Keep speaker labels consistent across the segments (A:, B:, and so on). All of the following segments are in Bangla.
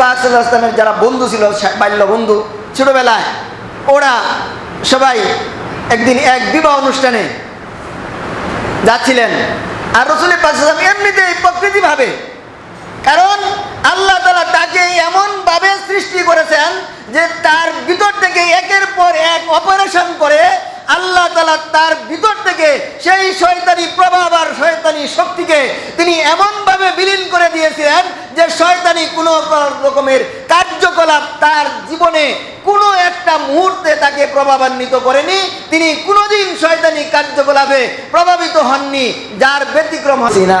A: পাক সাল্লাহ যারা বন্ধু ছিল বাল্য বন্ধু, ছোটবেলায় ওরা সবাই একদিন এক বিবাহ অনুষ্ঠানে যাচ্ছিলেন। আর রসুল পাক সাল্লাম এমনিতেই প্রকৃতিভাবে, কারণ আল্লাহ তালা তাকে এমনভাবে সৃষ্টি করেছেন যে তার ভিতর থেকে একের পর এক অপারেশন করে আল্লাহ তালা তার ভিতর থেকে সেই শয়তানি প্রভাব আর শয়তানি শক্তিকে তিনি এমনভাবে বিলীন করে দিয়েছিলেন যে শয়তানি কোনো রকমের কার্যকলাপ তার জীবনে কোনো একটা মুহূর্তে তাকে প্রভাবান্বিত করেনি। তিনি কোনোদিন শয়তানি কার্যকলাপে প্রভাবিত হননি, যার ব্যতিক্রম হাসিনা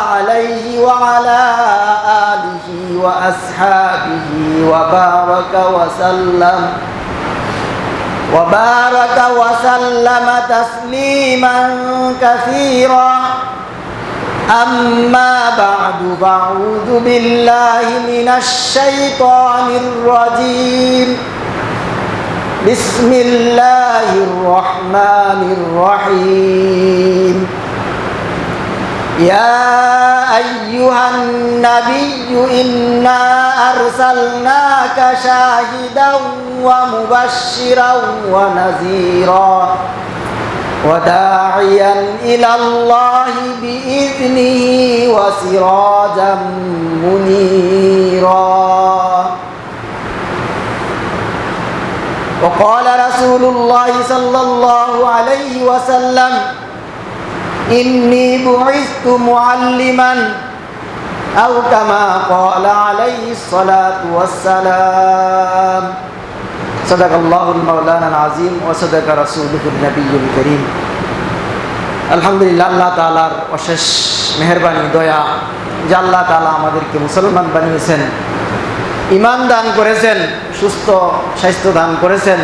A: عليه وعلى آله وأصحابه وبارك وسلم. وبارك وسلم تسليما كثيرا. أما بعد فأعوذ بالله من الشيطان الرجيم. بسم الله الرحمن الرحيم. يا أيها النبي إنا أرسلناك شاهدا ومبشرا ونذيرا وداعيا إلى الله بإذنه وسراجا منيرا وقال رسول الله صلى الله عليه وسلم إني بعثت معلما أو كما قال عليه الصلاة والسلام صدق الله المولانا العظيم وصدق رسوله النبي الكريم আলহামদুলিল্লাহ আল্লাহ তালার অশেষ মেহরবানি দয়া যে আল্লাহ তালা আমাদেরকে মুসলমান বানিয়েছেন ইমান দান করেছেন সুস্থ স্বাস্থ্য দান করেছেন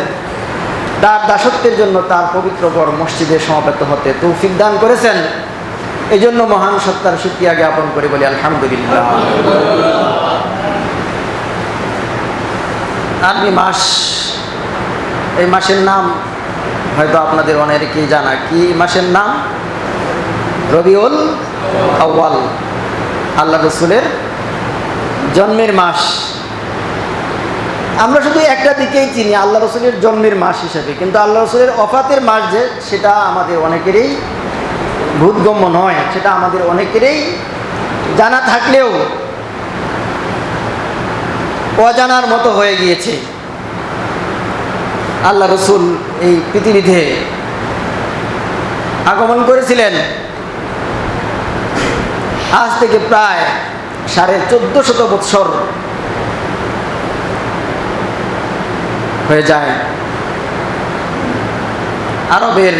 A: তার দাসত্বের জন্য তার পবিত্র বড় মসজিদে সমাবেত হতে তৌফিক দান করেছেন। এই জন্য মহান সত্তার শুক্রিয়া জ্ঞাপন করে বলি, আলহামদুলিল্লাহ। আরবি মাস, এই মাসের নাম হয়তো আপনাদের অনেকেই জানা কি মাসের নাম? রবিউল আউয়াল, আল্লাহ রসুলের জন্মের মাস। আমরা শুধু একটা দিকেই চিনি, আল্লাহ রসুলের জন্মের মাস হিসেবে। কিন্তু আল্লাহ রসুলের অফাতের মাস যে, সেটা আমাদের অনেকেরই ভূতগম্য নয় সেটা আমাদের অনেকেরই জানা থাকলেও অজানার মতো হয়ে গিয়েছে। আল্লাহ রসুল এই পৃথিবীতে আগমন করেছিলেন। আজ থেকে প্রায় সাড়ে চোদ্দ শত বৎসর হয়ে যায়। আরবের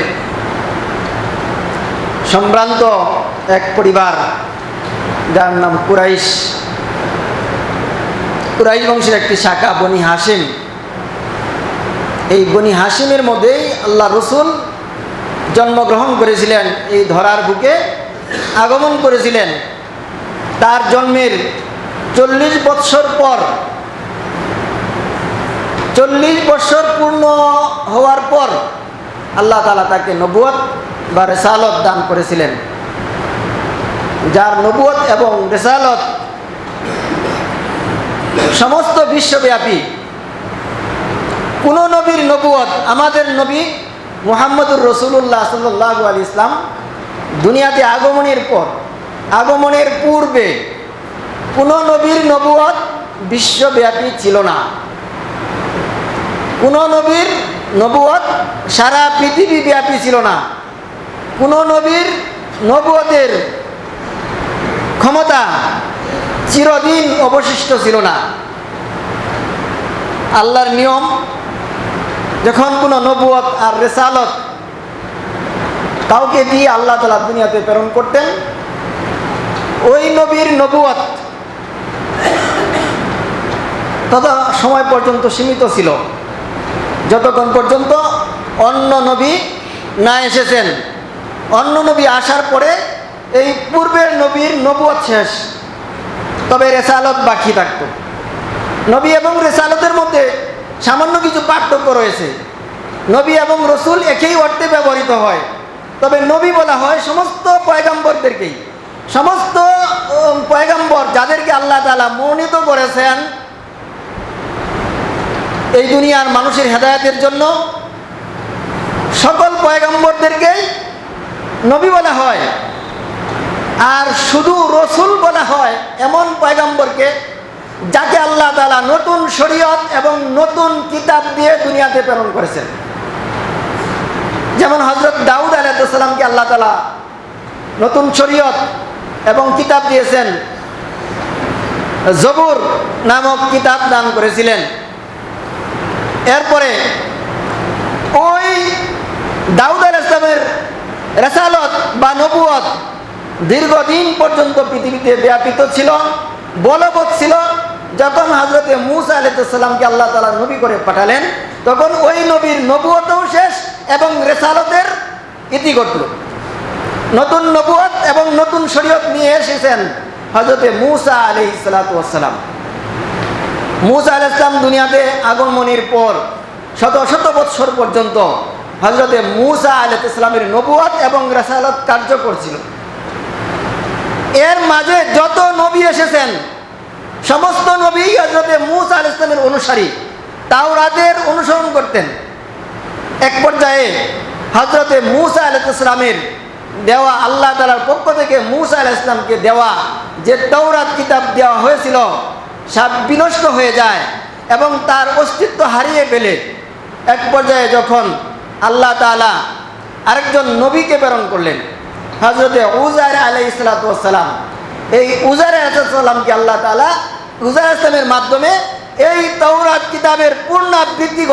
A: সম্ভ্রান্ত এক পরিবার, যার নাম কুরাইশ। কুরাইশ বংশের একটি শাখা, বনি হাসিম এই বনি হাসিমের মধ্যেই আল্লাহ রসুল জন্মগ্রহণ করেছিলেন। এই ধরার বুকে আগমন করেছিলেন। তার জন্মের চল্লিশ বৎসর পর চল্লিশ বৎসর পূর্ণ হওয়ার পর আল্লাহ তালা তাকে নবুয়ত বা রেসালত দান করেছিলেন। যার নবুয়ত এবং রেসালত সমস্ত বিশ্বব্যাপী। কোন নবীর নবুয়ত আমাদের নবী মুহাম্মদুর রসুল্লাহ সাল্লাহ আলী ইসলাম দুনিয়াতে আগমনের পর, আগমনের পূর্বে কোন নবীর নবুয়ত বিশ্বব্যাপী ছিল না। কোন নবীর নবুয়ত সারা পৃথিবী ব্যাপী ছিল না। কোন নবীর নবুয়তের ক্ষমতা চিরদিন অবশিষ্ট ছিল না। আল্লাহর নিয়ম, যখন কোনো নবুয়ত আর রেসালত কাউকে দিয়ে আল্লাহ তালা দুনিয়াতে প্রেরণ করতেন, ওই নবীর নবুয়ত তত সময় পর্যন্ত সীমিত ছিল। যতক্ষণ পর্যন্ত অন্য নবী না এসেছেন, অন্য নবী আসার পরে এই পূর্বের নবীর নবুয়ত শেষ। তবে রেসালত বাকি থাকতো। নবী এবং রেসালতের মধ্যে সামান্য কিছু পার্থক্য রয়েছে। নবী এবং রসুল একই অর্থে ব্যবহৃত হয়। তবে নবী বলা হয় সমস্ত পয়গাম্বরদেরকেই। সমস্ত পয়গাম্বর যাদেরকে আল্লাহ তালা মনোনীত করেছেন এই দুনিয়ার মানুষের হেদায়তের জন্য সকল পয়গম্বরদেরকেই নবী বলা হয়। আর শুধু রসুল বলা হয়, এমন পয়গম্বরকে যাকে আল্লাহ তালা নতুন শরীয়ত এবং নতুন কিতাব দিয়ে দুনিয়াতে প্রেরণ করেছেন। যেমন হজরত দাউদ আলাইসাল্লামকে আল্লাহ তালা নতুন শরীয়ত এবং কিতাব দিয়েছেন। জবুর নামক কিতাব দান করেছিলেন। এরপরে ওই দাউদ আল ইসলামের রেসালত বা নবুয়ত দীর্ঘদিন পর্যন্ত পৃথিবীতে ব্যাপিত ছিল, বলবৎ ছিল। যখন হজরতে মুসা আলাইসাল্লামকে আল্লাহ তালা নবী করে পাঠালেন, তখন ওই নবীর নবুয়তও শেষ এবং রেসালতের ইতি ঘটল। নতুন নবুয়ত এবং নতুন শরীয়ত নিয়ে এসেছেন হজরতে মুসা আলি সালাতাম মুসা আল ইসলাম দুনিয়াতে আগমনের পর শত শত বৎসর পর্যন্ত হজরতে মুসা আল ইসলামের নবুয়াত এবং রেসালত কার্য করছিল। এর মাঝে যত নবী এসেছেন, সমস্ত নবী হজরতে মুসা আল ইসলামের অনুসারী তাওরাদের অনুসরণ করতেন। এক পর্যায়ে হজরতে মুসা আল ইসলামের দেওয়া আল্লাহ তালার পক্ষ থেকে মুসা আল ইসলামকে দেওয়া যে তৌরাত কিতাব দেওয়া হয়েছিল সব বিনষ্ট হয়ে যায় এবং তার অস্তিত্ব হারিয়ে ফেলে। এক পর্যায়ে যখন আল্লাহ তালা আরেকজন নবীকে প্রেরণ করলেন হজরতে উজার আলাই ইসলাতাম এই উজার আলাইসাল্লামকে আল্লাহ তালা উজার ইসলামের মাধ্যমে এই তৌরাত কিতাবের পূর্ণাবৃত্তি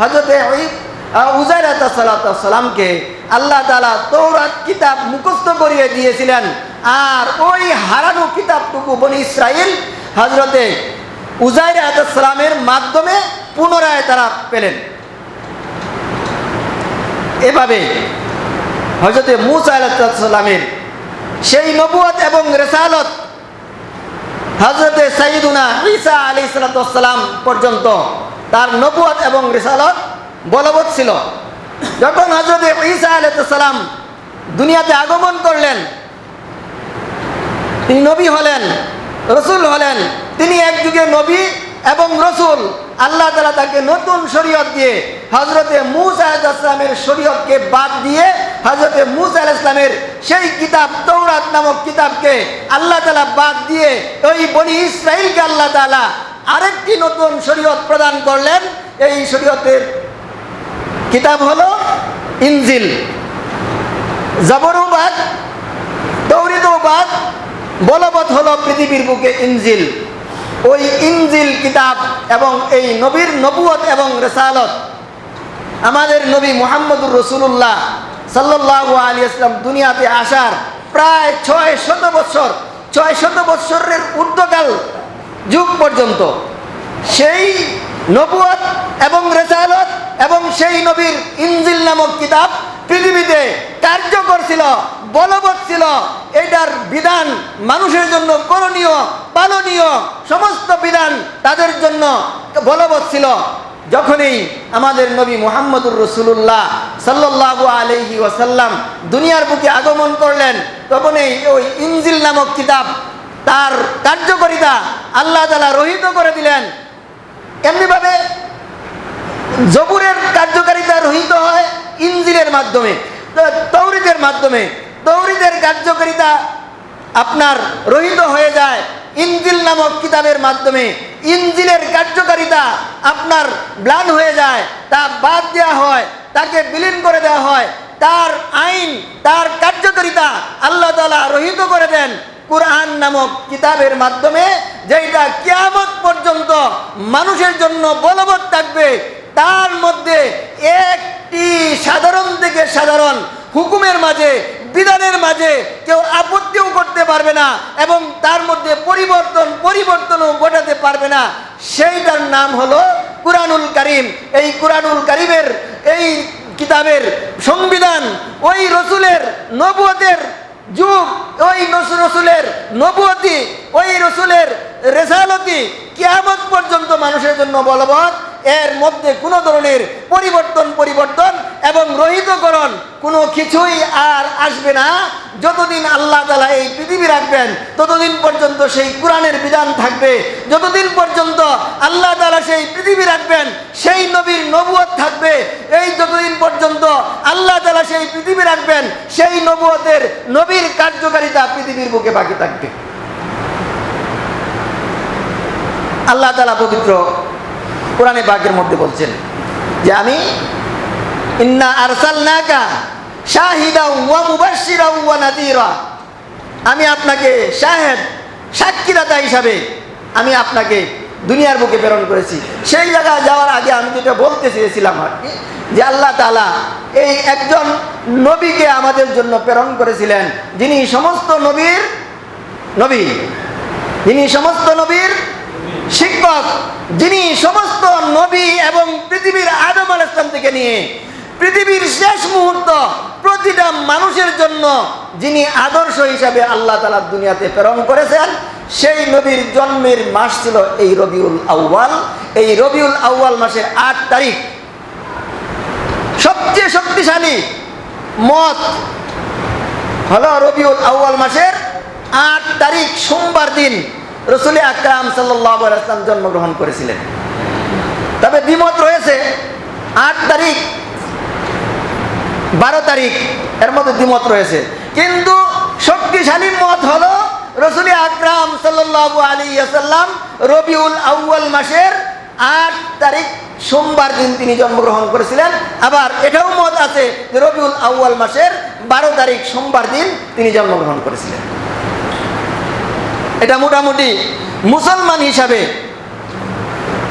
A: হজরতে ওই উজার সালাতামকে আল্লাহ তালা তৌরাত কিতাব মুখস্থ করিয়ে দিয়েছিলেন। আর ওই হারানো কিতাবটুকু বনি ইসরাইল হজরতে উজাইর সালামের মাধ্যমে পুনরায় তারা পেলেন। এভাবে হজরতে মুসা আলাহিসাল্লামের সেই নবুয়ত এবং রেসালত হজরতে সাইদুনা ঈসা আলি সালাতাম পর্যন্ত তার নবুয়ত এবং রেসালত বলবৎ ছিল। যখন হজরতে ঈসা আলাইসাল্লাম দুনিয়াতে আগমন করলেন, তিনি নবী হলেন রসুল হলেন। তিনি এক যুগে নবী এবং রসুল। আল্লাহ তালা তাকে নতুন শরীয়ত দিয়ে হজরতে মুসা ইসলামের শরীয়তকে বাদ দিয়ে হজরতে মুসা আল ইসলামের সেই কিতাব তৌরাত নামক কিতাবকে আল্লাহ তালা বাদ দিয়ে ওই বনি ইসরাইলকে আল্লাহ তালা আরেকটি নতুন শরীয়ত প্রদান করলেন। এই শরীয়তের কিতাব হলো ইনজিল। জবরুবাদ দৌরিদবাদ বলবৎ হলো পৃথিবীর বুকে ইনজিল। ওই ইনজিল কিতাব এবং এই নবীর নবুয়ত এবং রেসালত। আমাদের নবী মোহাম্মদুর রসুল্লাহ সাল্লাহ আলী আসলাম দুনিয়াতে আসার প্রায় ছয় শত বৎসর ছয় শত বৎসরের ঊর্ধ্বকাল যুগ পর্যন্ত সেই নবুয়ত এবং রেসালত এবং সেই নবীর ইনজিল নামক কিতাব পৃথিবীতে কার্যকর ছিল, বলবৎ ছিল, এটার বিধান মানুষের জন্য করণীয়, পালনীয়, সমস্ত বিধান তাদের জন্য বলবৎ ছিল। যখনই আমাদের নবী মোহাম্মদুর রসুল্লাহ সাল্লাহ আলহি ওসাল্লাম দুনিয়ার বুকে আগমন করলেন, তখনই ওই ইঞ্জিল নামক কিতাব তার কার্যকরিতা আল্লাহ তালা রহিত করে দিলেন। এমনিভাবে জবুরের কার্যকারিতা রহিত হয় ইঞ্জিলের মাধ্যমে। তৌরিদের মাধ্যমে। তৌরিদের কার্যকারিতা আপনার রহিত হয়ে যায় ইঞ্জিল নামক কিতাবের মাধ্যমে। ইঞ্জিলের কার্যকারিতা আপনার ব্লান হয়ে যায়, তা বাদ দেওয়া হয়, তাকে বিলীন করে দেওয়া হয়। তার আইন, তার কার্যকারিতা আল্লাহ তালা রহিত করে দেন কোরআন নামক কিতাবের মাধ্যমে যেটা কিয়ামত পর্যন্ত মানুষের জন্য বলবৎ থাকবে। তার মধ্যে একটি সাধারণ থেকে সাধারণ, হুকুমের মাঝে, বিধানের মাঝে কেউ আপত্তিও করতে পারবে না এবং তার মধ্যে পরিবর্তন, পরিবর্তনও ঘটাতে পারবে না। সেইটার নাম হলো কুরআনুল কারিম। এই কুরআনুল কারিমের এই কিতাবের সংবিধান, ওই রসুলের নবুয়তের যুগ, ওই রসুলের নবুয়তি, ওই রসুলের রেসালতি কিয়ামত পর্যন্ত মানুষের জন্য বলবৎ এর মধ্যে কোনো ধরনের পরিবর্তন পরিবর্তন এবং রহিতকরণ কোনো কিছুই আর আসবে না। যতদিন আল্লাহ তালা এই পৃথিবী রাখবেন, ততদিন পর্যন্ত সেই কোরআনের বিধান থাকবে। যতদিন পর্যন্ত আল্লাহ তালা সেই পৃথিবী রাখবেন, সেই নবীর নবুয়ত থাকবে। এই যতদিন পর্যন্ত আল্লাহ তালা সেই পৃথিবী রাখবেন, সেই নবুয়তের নবীর কার্যকারিতা পৃথিবীর বুকে বাকি থাকবে। আল্লাহ তালা পবিত্র কোরআনে বাকের মধ্যে বলছেন যে আমি ওয়া আমি আপনাকে শাহেদ, সাক্ষীদাতা হিসাবে আমি আপনাকে দুনিয়ার বুকে প্রেরণ করেছি। সেই জায়গায় যাওয়ার আগে আমি যেটা বলতে চেয়েছিলাম আর কি, যে আল্লাহ তালা এই একজন নবীকে আমাদের জন্য প্রেরণ করেছিলেন, যিনি সমস্ত নবীর নবী, যিনি সমস্ত নবীর শিক্ষক যিনি সমস্ত নবী এবং পৃথিবীর আদম আল ইসলাম থেকে নিয়ে পৃথিবীর শেষ মুহূর্ত প্রতিটা মানুষের জন্য যিনি আদর্শ হিসাবে আল্লাহ তালা দুনিয়াতে প্রেরণ করেছেন, সেই নবীর জন্মের মাস ছিল এই রবিউল আউ্বাল এই রবিউল আউ্বাল মাসের আট তারিখ। সবচেয়ে শক্তিশালী মত হলো রবিউল আউ্বাল মাসের আট তারিখ, সোমবার দিন। রসুল আকরাম সাল্লাহ আসলাম জন্মগ্রহণ করেছিলেন। তবে দ্বিমত রয়েছে, আট তারিখ, বারো তারিখ, এর মধ্যে দ্বিমত রয়েছে। কিন্তু শক্তিশালী মত হলো রসুল আকরাম সাল্লাহ আলী আসাল্লাম রবিউল আউ্বাল মাসের আট তারিখ সোমবার দিন তিনি জন্মগ্রহণ করেছিলেন। আবার এটাও মত আছে রবিউল আউ্বাল মাসের বারো তারিখ সোমবার দিন তিনি জন্মগ্রহণ করেছিলেন। এটা মোটামুটি মুসলমান হিসাবে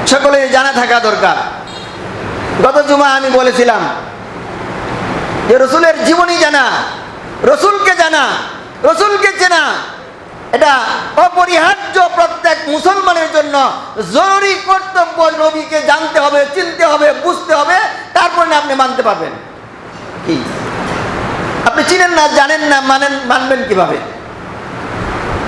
A: সকলে জানা থাকা দরকার। গত জুমা আমি বলেছিলাম যে রসুলের জীবনী জানা, রসুলকে জানা, রসুলকে চেনা, এটা অপরিহার্য প্রত্যেক মুসলমানের জন্য জরুরি কর্তব্য। নবীকে জানতে হবে, চিনতে হবে, বুঝতে হবে, তারপরে আপনি মানতে পারবেন। কি? আপনি চিনেন না, জানেন না, মানেন, মানবেন কীভাবে?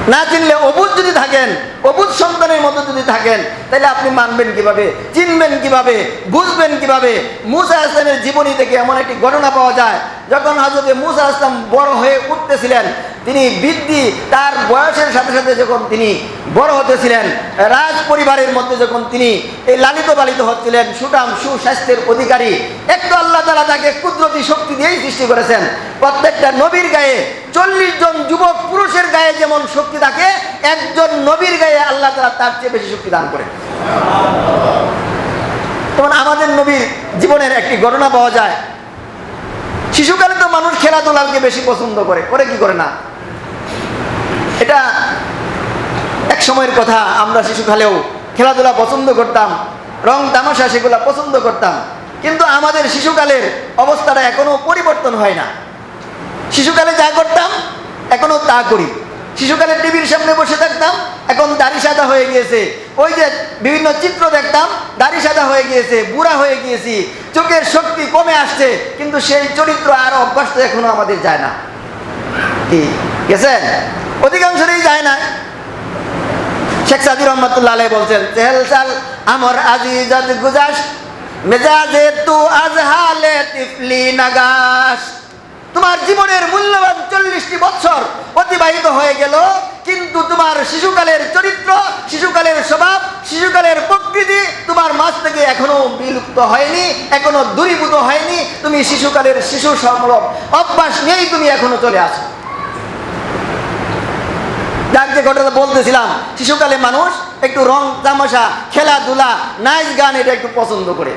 A: না চিনলে অবুধ যদি থাকেন, অবুধ সন্তানের মতো যদি থাকেন, তাহলে আপনি মানবেন কীভাবে, চিনবেন কীভাবে, বুঝবেন কীভাবে? মুসা হাসানের জীবনী থেকে এমন একটি ঘটনা পাওয়া যায়? যখন হজরত মুসা আসলাম বড় হয়ে উঠতেছিলেন, তিনি বৃদ্ধি তার বয়সের সাথে সাথে যখন তিনি বড় হতেছিলেন রাজ পরিবারের মধ্যে যখন তিনি এই লালিত পালিত হচ্ছিলেন সুটাম সুস্বাস্থ্যের অধিকারী, একটু আল্লাহ তালা তাকে কুদরতি শক্তি দিয়েই সৃষ্টি করেছেন। প্রত্যেকটা নবীর গায়ে চল্লিশ জন যুবক পুরুষের গায়ে যেমন শক্তি থাকে, একজন নবীর গায়ে আল্লাহ তালা তার চেয়ে বেশি শক্তি দান করে তখন আমাদের নবীর জীবনের একটি ঘটনা পাওয়া যায়। শিশুকালে তো মানুষ খেলাধুলাকে বেশি পছন্দ করে। করে কি করে না? এটা এক সময়ের কথা, আমরা শিশুকালেও খেলাধুলা পছন্দ করতাম, রং তামাশা সেগুলা পছন্দ করতাম, কিন্তু আমাদের শিশুকালের অবস্থাটা এখনও পরিবর্তন হয় না। শিশুকালে যা করতাম, এখনও তা করি। শিশুকালে টিভির সামনে বসে থাকতাম এখন দাড়ি সাদা হয়ে গিয়েছে। ওই যে বিভিন্ন চিত্র দেখতাম, দাড়ি সাদা হয়ে গিয়েছে, বুড়া হয়ে গিয়েছি, চোখের শক্তি কমে আসছে, কিন্তু সেই চরিত্র আর অভ্যাস তো এখনও আমাদের যায় না। কি, গেছেন? অধিকাংশই যায় না। শেখ সাদি রহমতুল্লাহ বলছেন, চেহেল আমর আজিজাত গুজাস মেজাজে তু আজহালে তিফলি নাগাস তোমার জীবনের মূল্যবান চল্লিশটি বছর অতিবাহিত হয়ে গেল, কিন্তু তোমার শিশুকালের চরিত্র, শিশুকালের স্বভাব, শিশুকালের প্রকৃতি তোমার মাছ থেকে এখনও বিলুপ্ত হয়নি, এখনও দূরীভূত হয়নি। তুমি শিশুকালের শিশু সম্ভব অভ্যাস নিয়েই তুমি এখনও চলে আসো। যাক যে ঘটনা বলতেছিলাম শিশুকালে মানুষ একটু রং তামাশা খেলাধুলা নাচ গান এটা একটু পছন্দ করে।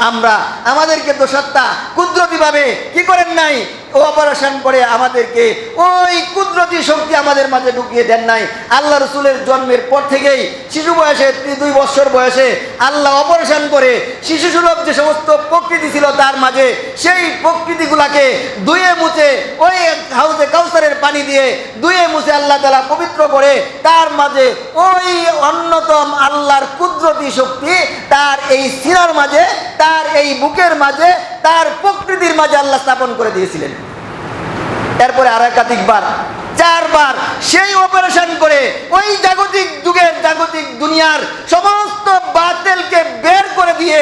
A: আমরা আমাদেরকে দোষাত্মা কুদরতিভাবে কি করেন নাই? অপারেশন করে আমাদেরকে, ওই কুদরতি শক্তি আমাদের মাঝে ঢুকিয়ে দেন নাই। আল্লাহ রসুলের জন্মের পর থেকেই শিশু বয়সে দুই বছর বয়সে আল্লাহ অপারেশন করে শিশু সুলভ যে সমস্ত প্রকৃতি ছিল তার মাঝে, সেই প্রকৃতিগুলাকে ধুয়ে মুছে, ওই হাউজে কাউসারের পানি দিয়ে ধুয়ে মুছে আল্লাহ তালা পবিত্র করে তার মাঝে ওই অন্যতম আল্লাহর কুদরতি শক্তি তার এই সিনার মাঝে, তার এই বুকের মাঝে তার প্রকৃতির মাঝে আল্লাহ স্থাপন করে দিয়েছিলেন। এরপরে আর একাধিকবার, চারবার সেই অপারেশন করে ওই জাগতিক যুগের জাগতিক দুনিয়ার সমস্ত বাতেলকে বের করে দিয়ে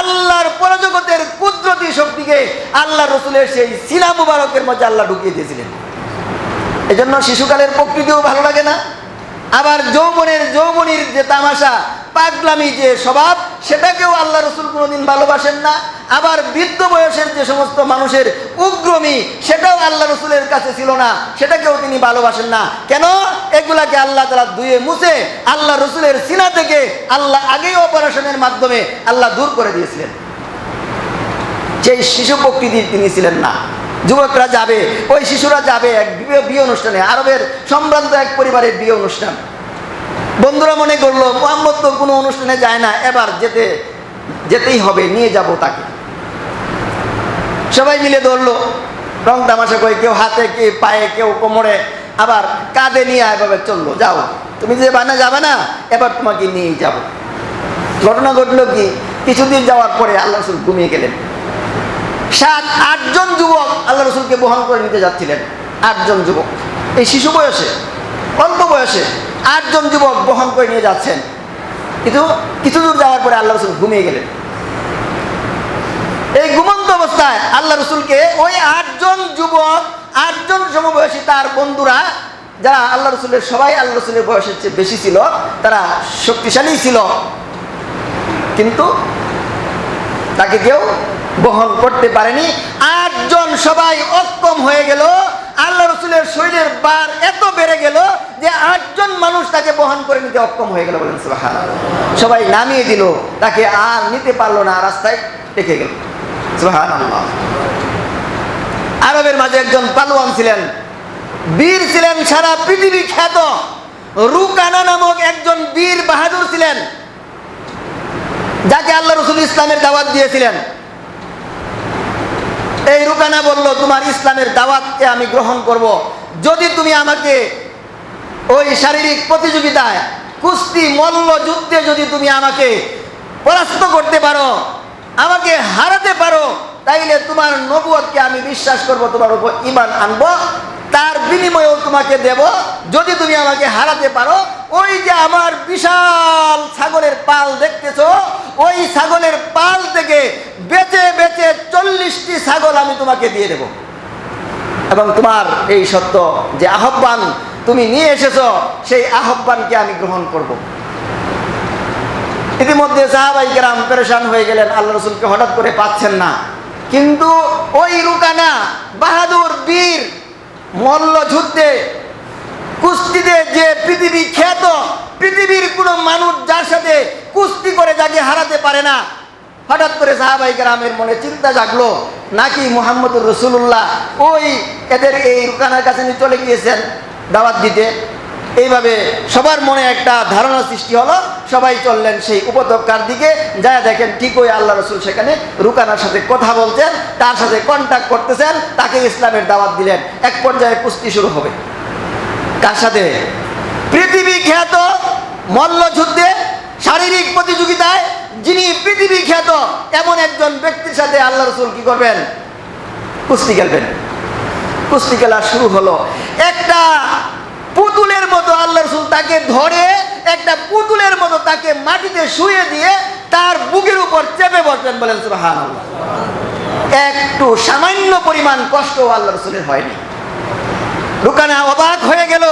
A: আল্লাহর পরজগতের কুদরতি শক্তিকে আল্লাহ রসুলের সেই সিনা মুবারকের মধ্যে আল্লাহ ঢুকিয়ে দিয়েছিলেন। এজন্য শিশুকালের প্রকৃতিও ভালো লাগে না। আবার যৌবনের যৌবনীর যে তামাশা, পাগলামি যে স্বভাব, সেটাকেও আল্লাহ রসুল কোনোদিন ভালোবাসেন না। আবার বৃদ্ধ বয়সের যে সমস্ত মানুষের উগ্রমি, সেটাও আল্লাহ রসুলের কাছে ছিল না। সেটাকেও তিনি ভালোবাসেন না। কেন? এগুলাকে আল্লাহ তালা ধুয়ে মুছে আল্লাহ রসুলের সিনা থেকে আল্লাহ আগেই অপারেশনের মাধ্যমে আল্লাহ দূর করে দিয়েছিলেন। সেই শিশু প্রকৃতির তিনি ছিলেন না। যুবকরা যাবে, ওই শিশুরা যাবে এক বিয়ে অনুষ্ঠানে, আরবের সম্ভ্রান্ত এক পরিবারের বিয়ে অনুষ্ঠান। বন্ধুরা মনে করল, মোহাম্মদ তো কোনো অনুষ্ঠানে যায় না, এবার যেতে, যেতেই হবে, নিয়ে যাব তাকে। সবাই মিলে ধরলো, রং তামাশা করে কেউ হাতে, কে পায়ে, কেউ কোমরে, আবার কাঁধে নিয়ে এভাবে চলল, যাও, তুমি যে বানা, যাবে না, এবার তোমাকে নিয়েই যাব। ঘটনা ঘটলো কি, কিছুদিন যাওয়ার পরে আল্লাহ রসুল ঘুমিয়ে গেলেন। সাত, আটজন যুবক আল্লাহ রসুলকে বহন করে নিতে যাচ্ছিলেন। আটজন যুবক। এই শিশু বয়সে, অল্প বয়সে আটজন যুবক বহন করে নিয়ে যাচ্ছেন। কিন্তু কিছু দূর যাওয়ার পরে আল্লাহ রসুল ঘুমিয়ে গেলেন। এই ঘুমন্ত অবস্থায় আল্লাহ রসুলকে ওই আটজন যুবক, আটজন সমবয়সী তার বন্ধুরা, যারা আল্লাহ রসুলের, সবাই আল্লাহ রসুলের বয়সের চেয়ে বেশি ছিল, তারা শক্তিশালী ছিল। কিন্তু তাকে কেউ বহন করতে পারেনি। আটজন সবাই অক্ষম হয়ে গেল। আল্লাহ রসুলের শরীরের বার এত বেড়ে গেল যে আটজন মানুষ তাকে বহন করে নিতে অক্ষম হয়ে গেল বলেন। সবাই নামিয়ে দিল, তাকে আর নিতে পারল না, রাস্তায় রেখে গেল। আরবের মাঝে একজন পালোয়ান ছিলেন। বীর ছিলেন সারা পৃথিবী খ্যাত। রুকানা নামক একজন বীর বাহাদুর ছিলেন। যাকে আল্লাহ রসুল ইসলামের দাওয়াত দিয়েছিলেন। এই রুকানা বলল, তোমার ইসলামের দাওয়াতকে আমি গ্রহণ করব। যদি তুমি আমাকে ওই শারীরিক প্রতিযোগিতায় কুস্তি, মল্ল যুদ্ধে যদি তুমি আমাকে পরাস্ত করতে পারো, আমাকে হারাতে পারো, তাইলে তোমার নবুয়তকে আমি বিশ্বাস করব, তোমার উপর ইমান আনব। তার বিনিময়েও তোমাকে দেব। যদি তুমি আমাকে হারাতে পারো, ওই যে আমার বিশাল ছাগলের পাল দেখতেছো, ওই ছাগলের পাল থেকে বেচে বেচে চল্লিশটি ছাগল আমি তোমাকে দিয়ে দেব। এবং তোমার এই সত্য যে আহ্বান তুমি নিয়ে এসেছ, সেই আহ্বানকে আমি গ্রহণ করব। ইতিমধ্যে সাহাবাই কেরাম পেরেশান হয়ে গেলেন, আল্লাহ রসুলকে হঠাৎ করে পাচ্ছেন না। কিন্তু ওই রুকানা বাহাদুর বীর মল্ল যুদ্ধে কুস্তিতে যে পৃথিবী খ্যাত, পৃথিবীর কোনো মানুষ যার সাথে কুস্তি করে যাকে হারাতে পারে না। হঠাৎ করে সাহাবাই গ্রামের মনে চিন্তা জাগলো, নাকি মোহাম্মদুর রসুল্লাহ ওই এদের এই রুকানার কাছে নিয়ে চলে গিয়েছেন দাওয়াত দিতে? এইভাবে সবার মনে একটা ধারণা সৃষ্টি হলো, সবাই চললেন সেই উপত্যকার দিকে। যা দেখেন ঠিক ওই আল্লাহ রসুল সেখানে রুকানার সাথে কথা বলছেন, তার সাথে কন্ট্যাক্ট করতেছেন, তাকে ইসলামের দাওয়াত দিলেন। এক পর্যায়ে কুস্তি শুরু হবে। কার সাথে? পৃথিবী খ্যাত মল্লযুদ্ধে শারীরিক প্রতিযোগিতায় যিনি পৃথিবী খ্যাত, এমন একজন ব্যক্তির সাথে আল্লাহ রসুল কি করবেন? কুস্তি খেলবেন। কুস্তি খেলা শুরু হলো। একটা পুতুলের মতো আল্লাহ রসুল তাকে ধরে, একটা পুতুলের মতো তাকে মাটিতে শুয়ে দিয়ে তার বুকের উপর চেপে বসবেন বলেন একটু সামান্য পরিমাণ কষ্ট আল্লাহ রসুলের হয়নি। রুকানা অবাক হয়ে গেল।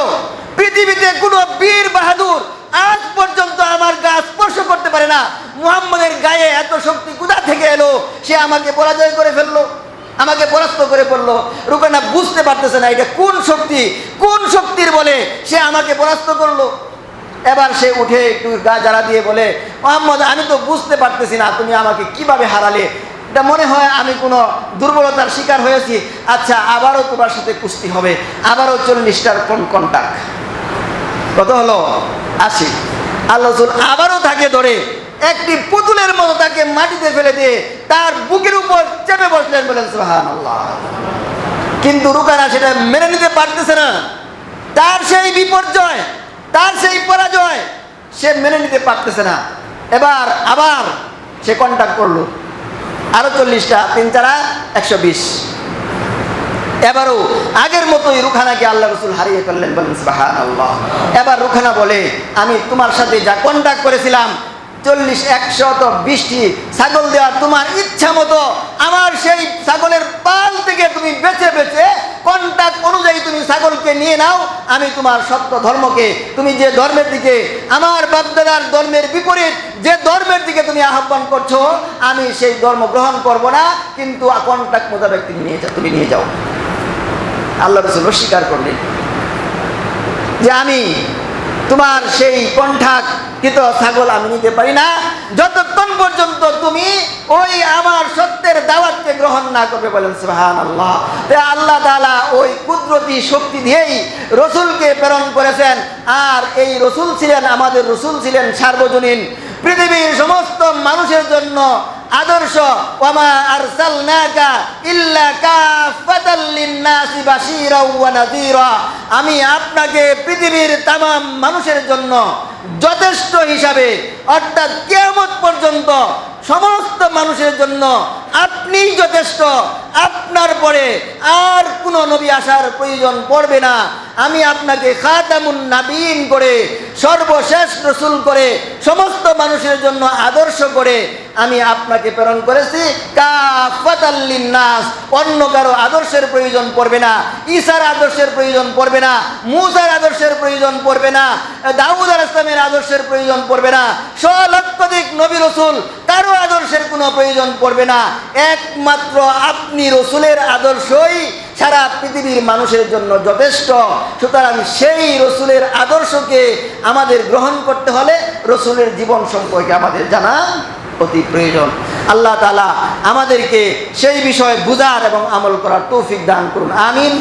A: পৃথিবীতে কোনো বীর বাহাদুর আজ পর্যন্ত আমার গা স্পর্শ করতে পারে না। মুহাম্মদের গায়ে এত শক্তি কোথা থেকে এলো? সে আমাকে পরাজয় করে ফেলল। আমাকে পরাস্ত করে পড়ল। রুকানা বুঝতে পারতেছে না এটা কোন শক্তি? কোন শক্তির বলে সে আমাকে পরাস্ত করল? এবার সে উঠে একটু গা জারা দিয়ে বলে, মোহাম্মদ, আমি তো বুঝতে পারতেছি না তুমি আমাকে কীভাবে হারালে। এটা মনে হয় আমি কোনো দুর্বলতার শিকার হয়েছি। আচ্ছা আবারও তোমার সাথে কুস্তি হবে। আবারও চল্লিশটার কোন কন্টাক্ট কত হলো? আশি। আল্লাহ আবারও তাকে ধরে একটি পুতুলের মতো তাকে মাটিতে ফেলে দিয়ে তার বুকের উপর চেপে বসলেন বলেন সোহান কিন্তু রুকানা সেটা মেনে নিতে পারতেছে না। তার সেই বিপর্যয়, তার সেই পরাজয় সে মেনে নিতে পারতেছে না। এবার আবার সে কন্ট্যাক্ট করল। আরও চল্লিশটা, তিন চারা, একশো বিশ। এবারও আগের মতোই রুখানাকে আল্লাহ রসুল হারিয়ে ফেললেন বলেন এবার রুখানা বলে, আমি তোমার সাথে যা কন্ট্যাক্ট করেছিলাম চল্লিশ একশত বিশটি ছাগল দেওয়ার তোমার ইচ্ছা মতো আমার সেই ছাগলের পাল থেকে তুমি বেছে বেছে কন্ট্যাক্ট অনুযায়ী তুমি ছাগলকে নিয়ে নাও। আমি তোমার সত্য ধর্মকে, তুমি যে ধর্মের দিকে, আমার বাপদাদার ধর্মের বিপরীত যে ধর্মের দিকে তুমি আহ্বান করছ, আমি সেই ধর্ম গ্রহণ করব না, কিন্তু কন্ট্যাক্ট মোতাবেক তুমি নিয়ে যাও, তুমি নিয়ে যাও। আল্লাহ রসুল অস্বীকার করলেন যে আমি তোমার সেই কণ্ঠাকৃত ছাগল আমি নিতে পারি না। যতক্ষণ পর্যন্ত তুমি ওই আমার সত্যের দাওয়াতকে গ্রহণ না করবে বলেন সুহান আল্লাহ আল্লাহ তালা ওই কুদরতি শক্তি দিয়েই রসুলকে প্রেরণ করেছেন। আর এই রসুল ছিলেন, আমাদের রসুল ছিলেন সার্বজনীন। পৃথিবীর সমস্ত মানুষের জন্য আদর্শ, ওয়ামা আরসালনাকা ইল্লা কাফাতাল লিন-নাসি বাশীরা ওয়া নাযীরা। আমি আপনাকে পৃথিবীর তামাম মানুষের জন্য যথেষ্ট হিসাবে, অর্থাৎ কিয়ামত পর্যন্ত সমস্ত মানুষের জন্য আপনিই যথেষ্ট, আপনার পরে আর কোনো নবী আসার প্রয়োজন পড়বে না। আমি আপনাকে খাতামুন নাবিন করে, সর্বশেষ রসুল করে, সমস্ত মানুষের জন্য আদর্শ করে আমি আপনাকে প্রেরণ করেছি। অন্য কারও আদর্শের প্রয়োজন পড়বে না। ঈশার আদর্শের প্রয়োজন পড়বে না। মুসার আদর্শের প্রয়োজন পড়বে না। দাউদ আল ইসলামের আদর্শের প্রয়োজন পড়বে না। স্বলক্ষাধিক নবী রসুল, কারও আদর্শের কোনো প্রয়োজন পড়বে না। একমাত্র আপনি রসুলের আদর্শই সারা পৃথিবীর মানুষের জন্য যথেষ্ট। সুতরাং সেই রসুলের আদর্শকে আমাদের গ্রহণ করতে হলে রসুলের জীবন সম্পর্কে আমাদের জানা অতি প্রয়োজন। আল্লাহ তালা আমাদেরকে সেই বিষয়ে বুঝার এবং আমল করার তৌফিক দান করুন। আমিন।